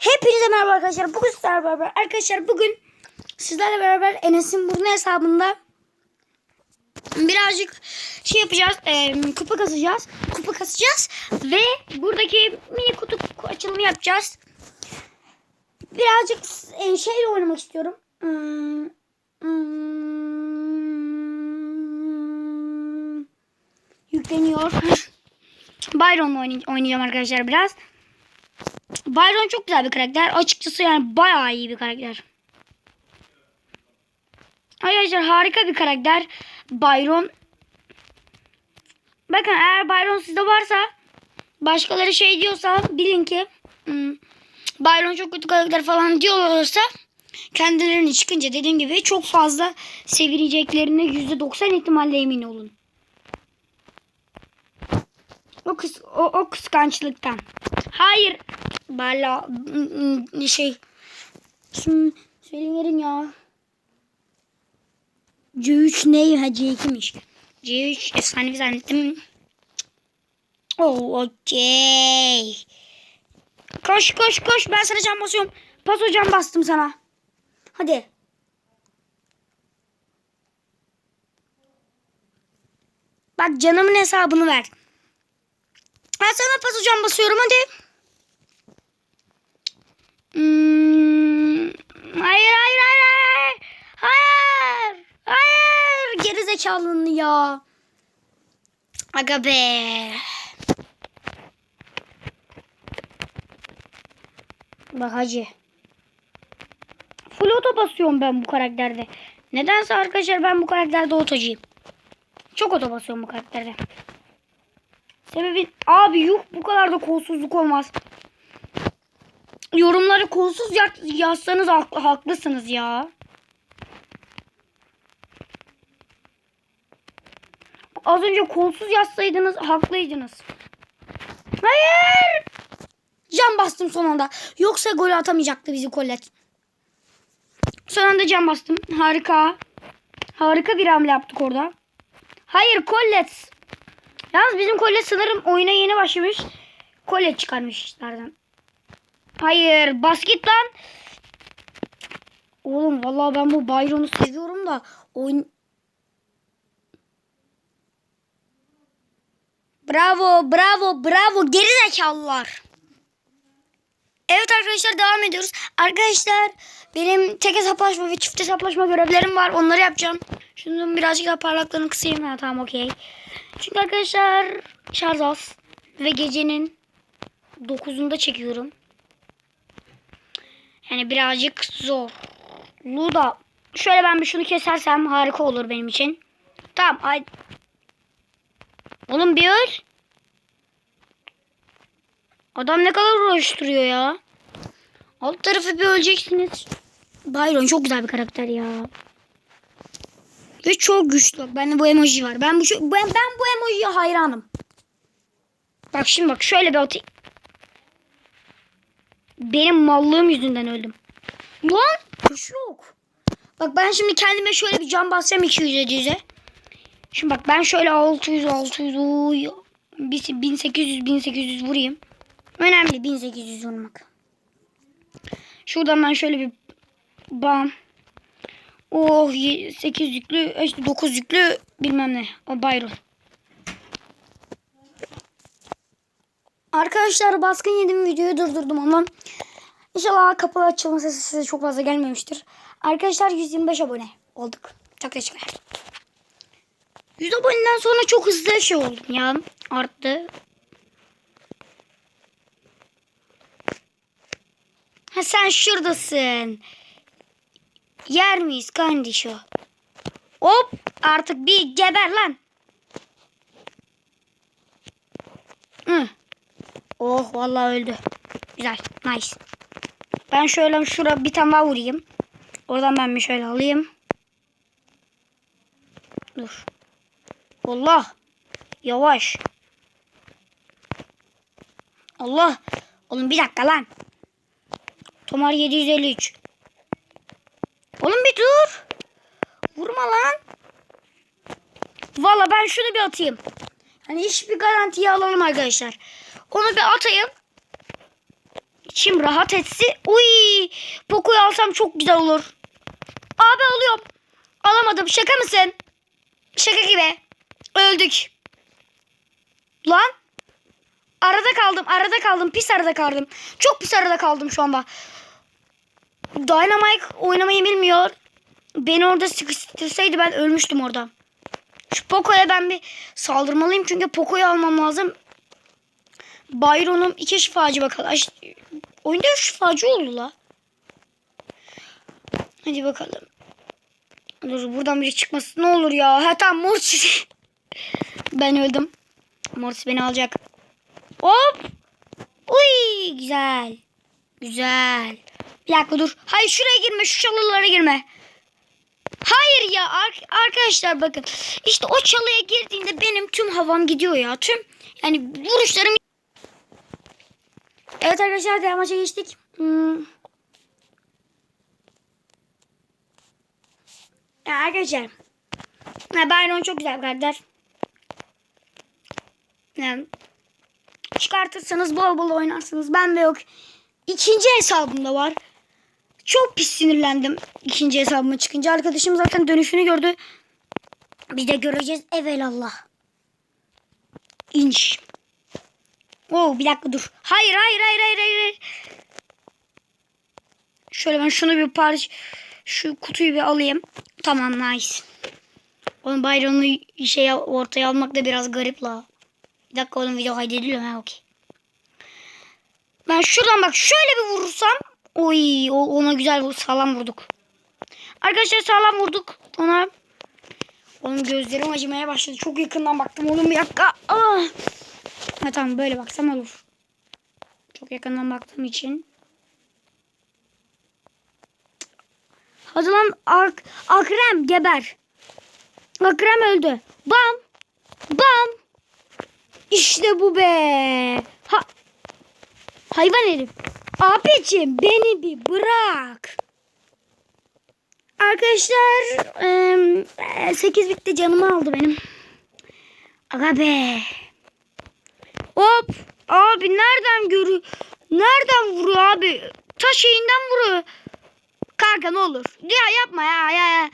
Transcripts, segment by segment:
Hepinize merhaba arkadaşlar. Bugün sizlerle beraber arkadaşlar bugün sizlerle beraber Enes'in burnu hesabında birazcık şey yapacağız. e, kupa kasacağız. Kupa kasacağız ve buradaki mini kutu açılımı yapacağız. Birazcık e, şeyle oynamak istiyorum. Hmm, hmm, yükleniyor. Byron'la oynay- oynayacağım arkadaşlar biraz. Byron çok güzel bir karakter. Açıkçası yani bayağı iyi bir karakter. Arkadaşlar harika bir karakter. Byron. Bakın eğer Byron sizde varsa başkaları şey diyorsa bilin ki hmm, Byron çok kötü karakter falan diyorlarsa kendilerini çıkınca dediğim gibi çok fazla sevileceklerine %90 ihtimalle emin olun. O, kıs o, o kıskançlıktan. Hayır. Bala şey. Şimdi söyleyelim ya. C3 ne? Ha C2'miş. C3 efsanevi zannettim. Oh, okey. Koş koş koş. Ben sana can basıyorum. Paso can bastım sana. Hadi. Bak canımın hesabını ver. Ben sana paso can basıyorum hadi. Hmm, hayır hayır hayır hayır. Hayır. Hayır. Geri zekalını ya. Aga be. Bak hacı. Full oto basıyorum ben bu karakterde. Nedense arkadaşlar ben bu karakterde otocuyum. Çok oto basıyorum bu karakterde. Sebebi abi yuh bu kadar da kolsuzluk olmaz. Yorumları kolsuz ya- yazsanız haklı, haklısınız ya. Az önce kolsuz yazsaydınız haklıydınız. Hayır. Can bastım son anda. Yoksa gol atamayacaktı bizi Collet. Son anda can bastım. Harika. Harika bir hamle yaptık orada. Hayır Collet. Yalnız bizim Collet sanırım oyuna yeni başlamış. Collet çıkarmış işlerden. Hayır basket lan. Oğlum vallahi ben bu Byron'u seviyorum da oyun Bravo, bravo, bravo geri zekalılar. Evet arkadaşlar devam ediyoruz. Arkadaşlar benim tek hesaplaşma ve çift hesaplaşma görevlerim var. Onları yapacağım. Şunun birazcık daha parlaklığını kısayım. Ha, tamam okey. Çünkü arkadaşlar şarj az. Ve gecenin 9'unda çekiyorum. Yani birazcık zor. Bu da şöyle ben bir şunu kesersem harika olur benim için. Tamam. Ay. Oğlum bir öl. Adam ne kadar uğraştırıyor ya. Alt tarafı bir öleceksiniz. Byron çok güzel bir karakter ya. Ve çok güçlü. Bende bu emoji var. Ben bu ben, ben bu emojiye hayranım. Bak şimdi bak şöyle bir atayım. Benim mallığım yüzünden öldüm. Lan kuş yok. Bak ben şimdi kendime şöyle bir can basacağım 200 700'e. Şimdi bak ben şöyle 600 600 oy, bir- 1800 1800 vurayım. Önemli 1800 vurmak. Şuradan ben şöyle bir bam. Oh 8 yüklü, işte 9 yüklü bilmem ne. O Byron. Arkadaşlar baskın yedim videoyu durdurdum ama inşallah kapı açılma sesi size çok fazla gelmemiştir. Arkadaşlar 125 abone olduk. Çok teşekkürler. 100 aboneden sonra çok hızlı şey oldum ya. Arttı. Ha sen şuradasın. Yer miyiz kandişo? Hop artık bir geber lan. Hı. Oh vallahi öldü. Güzel. Nice. Ben şöyle şura bir tane daha vurayım. Oradan ben bir şöyle alayım. Dur. Allah. Yavaş. Allah. Oğlum bir dakika lan. Tomar 753. Oğlum bir dur. Vurma lan. Valla ben şunu bir atayım. Hani iş bir garantiye alalım arkadaşlar. Onu bir atayım. İçim rahat etsin. Uy, Poco'yu alsam çok güzel olur. Abi alıyorum. Alamadım. Şaka mısın? Şaka gibi. Öldük. Lan. Arada kaldım. Arada kaldım. Pis arada kaldım. Çok pis arada kaldım şu anda. Dynamite oynamayı bilmiyor. Beni orada sıkıştırsaydı ben ölmüştüm orada. Şu Poco'ya ben bir saldırmalıyım. Çünkü Poco'yu almam lazım. Byron'um iki şifacı bakalım. Oyunda üç şifacı oldu la. Hadi bakalım. Dur buradan biri çıkmasın. Ne olur ya. Ha tamam Mortis. ben öldüm. Mortis beni alacak. Hop. Uy güzel. Güzel. Bir dakika dur. Hayır şuraya girme. Şu çalılara girme. Hayır ya ar- arkadaşlar bakın. İşte o çalıya girdiğinde benim tüm havam gidiyor ya. Tüm yani vuruşlarım. Evet arkadaşlar diğer maça geçtik. Hmm. Ya arkadaşlar. Ya Byron çok güzel bir karakter. Yani çıkartırsanız bol bol oynarsınız. Ben de yok. İkinci hesabımda var. Çok pis sinirlendim ikinci hesabıma çıkınca. Arkadaşım zaten dönüşünü gördü. Biz de göreceğiz evelallah. İnş. Oo bir dakika dur. Hayır hayır hayır hayır hayır. Şöyle ben şunu bir parça şu kutuyu bir alayım. Tamam nice. Onun bayrağını şey ortaya almak da biraz garip la. Bir dakika oğlum video kaydediliyor ha okey. Ben şuradan bak şöyle bir vurursam oy ona güzel sağlam vurduk. Arkadaşlar sağlam vurduk ona. Onun gözlerim acımaya başladı. Çok yakından baktım oğlum bir dakika. Ah. Ha tamam böyle baksam olur. Çok yakından baktığım için. Hadi ak Akrem geber. Akrem öldü. Bam. Bam. İşte bu be. Ha. Hayvan herif. Abicim beni bir bırak. Arkadaşlar 8 bitti canımı aldı benim. Aga be. Hop. Abi nereden görü? Nereden vuruyor abi? Ta şeyinden vuruyor. Kanka ne olur. Ya yapma ya ya ya.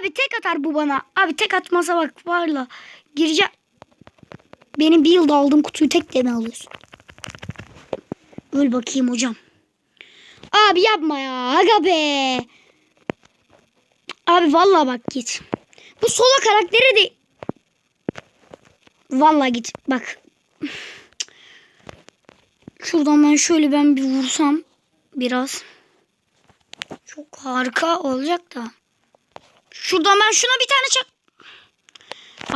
Abi tek atar bu bana. Abi tek atmasa bak varla. Gireceğim. Benim bir yılda aldığım kutuyu tek de mi alıyorsun? Öl bakayım hocam. Abi yapma ya. Aga be. Abi vallahi bak git. Bu sola karakteri de Vallahi git. Bak. Şuradan ben şöyle ben bir vursam biraz. Çok harika olacak da. Şuradan ben şuna bir tane çak.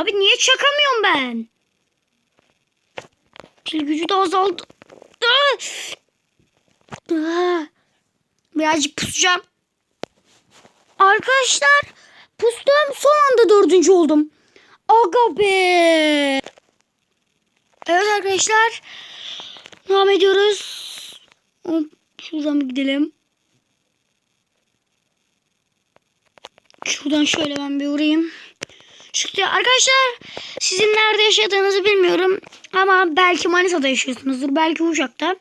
Abi niye çakamıyorum ben? Pil gücü de azaldı. Birazcık pusacağım. Arkadaşlar pustum son anda dördüncü oldum. Aga be. Evet arkadaşlar. Devam ediyoruz. Hop, şuradan gidelim. Şuradan şöyle ben bir uğrayayım. Şurada arkadaşlar sizin nerede yaşadığınızı bilmiyorum. Ama belki Manisa'da yaşıyorsunuzdur. Belki Uşak'ta.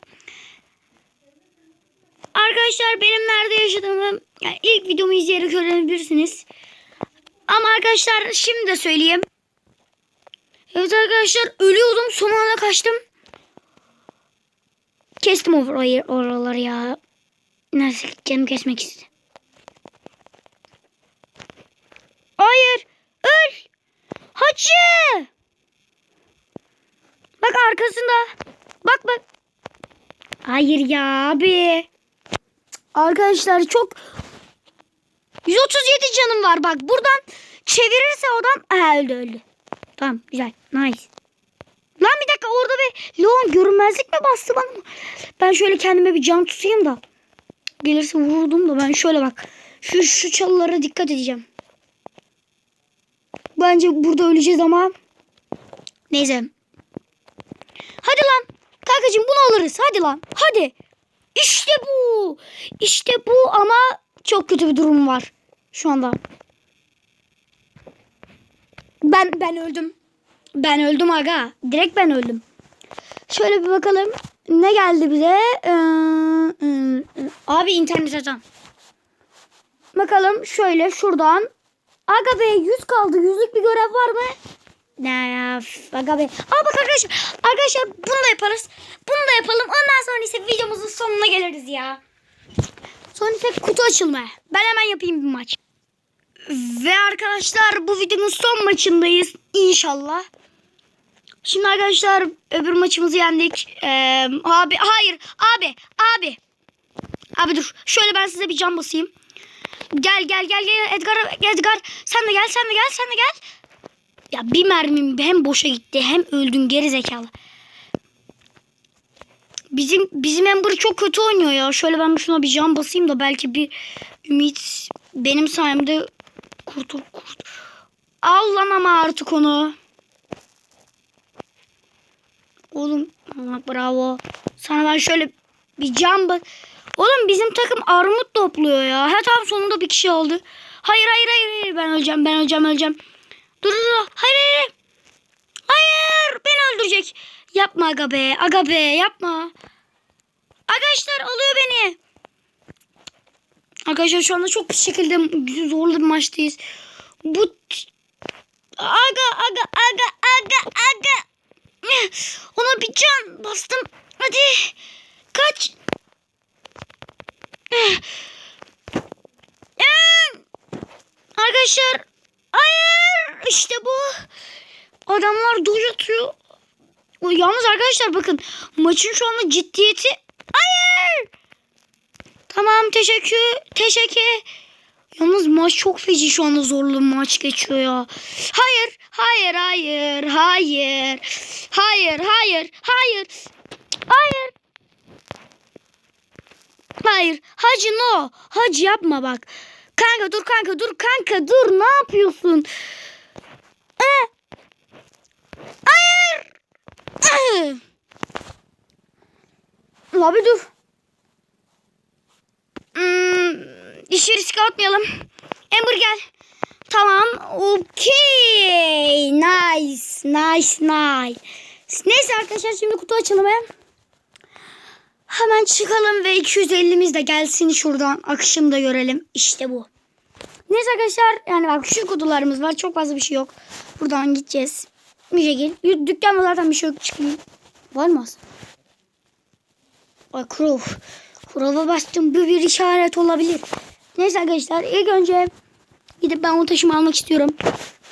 Arkadaşlar benim nerede yaşadığımı yani ilk videomu izleyerek öğrenebilirsiniz. Ama arkadaşlar şimdi de söyleyeyim. Evet arkadaşlar ölüyordum son anda kaçtım. Kestim orayı, oraları ya. Neyse canım kesmek istedi. Hayır. Öl. Hacı. Bak arkasında. Bak bak. Hayır ya abi. Arkadaşlar çok 137 canım var bak buradan çevirirse adam ha, öldü öldü. Tamam güzel nice. Lan bir dakika orada bir Leon görünmezlik mi bastı bana? Ben şöyle kendime bir can tutayım da. Gelirse vururdum da ben şöyle bak. Şu, şu çalılara dikkat edeceğim. Bence burada öleceğiz ama. Neyse. Hadi lan. Kankacığım bunu alırız. Hadi lan. Hadi. İşte bu. İşte bu ama çok kötü bir durum var şu anda. Ben ben öldüm. Ben öldüm aga. Direkt ben öldüm. Şöyle bir bakalım. Ne geldi bize? Ee, Abi internet atan. Bakalım şöyle şuradan. Aga be 100 kaldı. Yüzlük bir görev var mı? Ne ya aga be. Aa bak arkadaşlar. Arkadaşlar bunu da yaparız. Bunu da yapalım. Ondan sonra ise videomuzun sonuna geliriz ya. Sonra ise kutu açılma. Ben hemen yapayım bir maç. Ve arkadaşlar bu videonun son maçındayız. İnşallah. Şimdi arkadaşlar öbür maçımızı yendik. Ee, abi hayır abi abi. Abi dur şöyle ben size bir cam basayım. Gel gel gel gel Edgar Edgar sen de gel sen de gel sen de gel. Ya bir mermim hem boşa gitti hem öldün geri zekalı. Bizim bizim Ember çok kötü oynuyor ya. Şöyle ben şuna bir cam basayım da belki bir ümit benim sayemde kurtul kurtul. Al lan ama artık onu. Oğlum Allah bravo. Sana ben şöyle bir cam bak. Oğlum bizim takım armut topluyor ya. Ha tam sonunda bir kişi aldı. Hayır hayır hayır hayır ben öleceğim ben öleceğim öleceğim. Dur dur dur. Hayır hayır. Hayır beni öldürecek. Yapma aga be aga be yapma. Arkadaşlar alıyor beni. Arkadaşlar şu anda çok bir şekilde zorlu bir maçtayız. Bu aga aga aga aga aga. Ona bir can bastım. Hadi. Kaç. Arkadaşlar. Hayır. İşte bu. Adamlar. O, Yalnız arkadaşlar bakın. Maçın şu anda ciddiyeti. Tamam teşekkür. Teşekkür. Yalnız maç çok feci şu anda zorlu maç geçiyor ya. Hayır, hayır, hayır, hayır. Hayır, hayır, hayır. Hayır. Hayır. Hacı no. Hacı yapma bak. Kanka dur kanka dur kanka dur. Ne yapıyorsun? Ee? Hayır. Abi dur. Hmm, işi riske atmayalım. Ember gel. Tamam. Okey. Nice. Nice. Nice. Neyse arkadaşlar şimdi kutu açalım hem. Hemen çıkalım ve 250'miz de gelsin şuradan. Akışını da görelim. İşte bu. Neyse arkadaşlar yani bak şu kutularımız var. Çok fazla bir şey yok. Buradan gideceğiz. Bir şekil. Dükkanda zaten bir şey yok çıkayım. Var mı aslında? Ay Kurov. Kurov'a bastım. Bu bir işaret olabilir. Neyse arkadaşlar ilk önce gidip ben o taşımı almak istiyorum.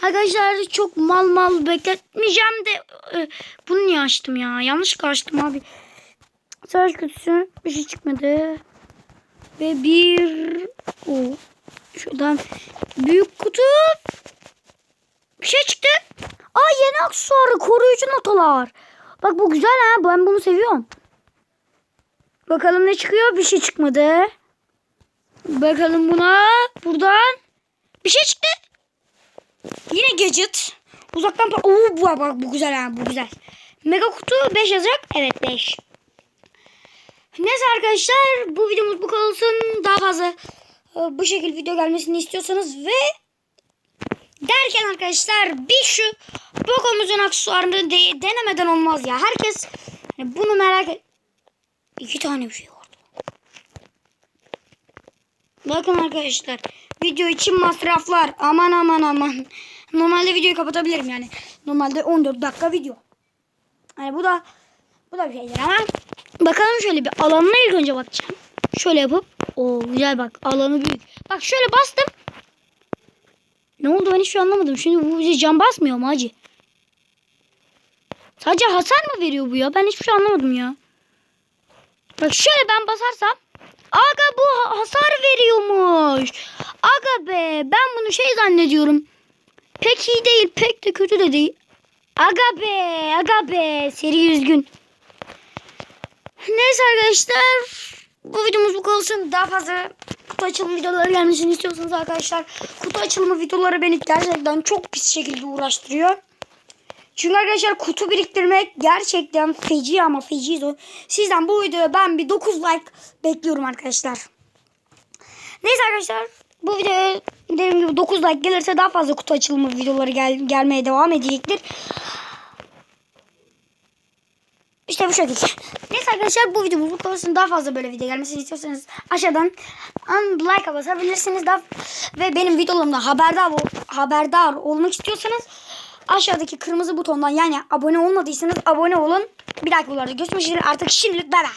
Arkadaşlar çok mal mal bekletmeyeceğim de e, bunu niye açtım ya? Yanlış açtım abi. Savaş kutusu bir şey çıkmadı. Ve bir o şuradan büyük kutu bir şey çıktı. Aa yeni aksesuarı koruyucu notalar. Bak bu güzel ha ben bunu seviyorum. Bakalım ne çıkıyor bir şey çıkmadı. Bakalım buna buradan bir şey çıktı. Yine gadget. Uzaktan Oo bu bak bu güzel ha bu güzel. Mega kutu 5 yazacak. Evet 5. Neyse arkadaşlar bu videomuz bu kadar olsun. Daha fazla e, bu şekilde video gelmesini istiyorsanız ve derken arkadaşlar bir şu Poco'muzun aksesuarını de- denemeden olmaz ya. Herkes bunu merak et. İki tane bir şey vardı. Bakın arkadaşlar video için masraflar aman aman aman. Normalde videoyu kapatabilirim yani. Normalde 14 dakika video. Yani bu da bu da bir şeydir ama bakalım şöyle bir alanına ilk önce bakacağım. Şöyle yapıp o güzel bak alanı büyük. Bak şöyle bastım. Ne oldu ben hiç şey anlamadım. Şimdi bu bize can basmıyor mu hacı? Sadece hasar mı veriyor bu ya? Ben hiçbir şey anlamadım ya. Bak şöyle ben basarsam. Aga bu ha- hasar veriyormuş. Aga be ben bunu şey zannediyorum. Pek iyi değil pek de kötü de değil. Aga be aga be seri üzgün. Neyse arkadaşlar. Bu videomuz bu olsun. Daha fazla kutu açılımı videoları gelmesini istiyorsanız arkadaşlar. Kutu açılımı videoları beni gerçekten çok pis şekilde uğraştırıyor. Çünkü arkadaşlar kutu biriktirmek gerçekten feci ama feci zor. Sizden bu videoya ben bir 9 like bekliyorum arkadaşlar. Neyse arkadaşlar bu videoya dediğim gibi 9 like gelirse daha fazla kutu açılımı videoları gel gelmeye devam edecektir. İşte bu şekilde. Neyse arkadaşlar bu video bu kadar daha fazla böyle video gelmesini istiyorsanız aşağıdan an like basabilirsiniz daha ve benim videolarımdan haberdar haberdar olmak istiyorsanız aşağıdaki kırmızı butondan yani abone olmadıysanız abone olun. Bir dahaki videolarda görüşmek üzere artık şimdilik bay bay.